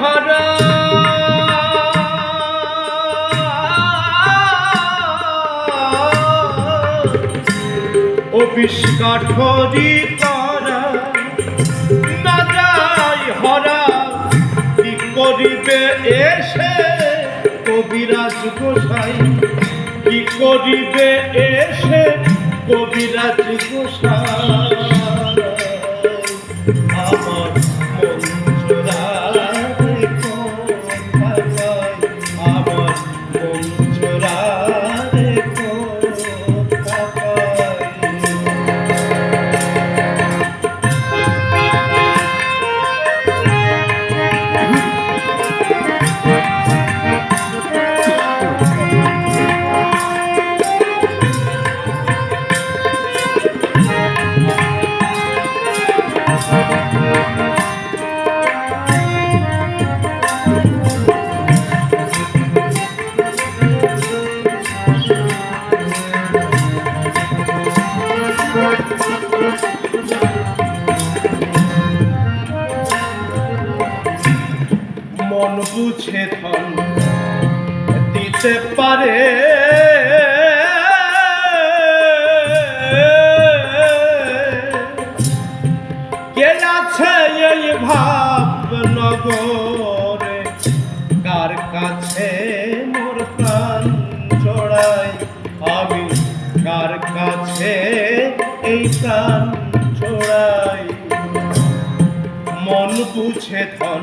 হরা। ও বিষ্কাঠরি করা। না যাই হরা, কি করিবে এসে? কবিরাজ গোসাই, কি করিবে এসে? কবিরাজ গোসাই। মন বুঝে ধন দিতে পারে। কাছে মোর প্রাণ জড়াই আমি কার কাছে এই প্রাণ জড়াই? মন বুঝে ধন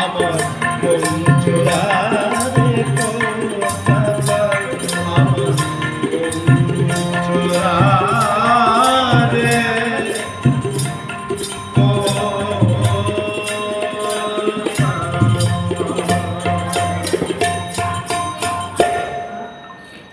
আমার মন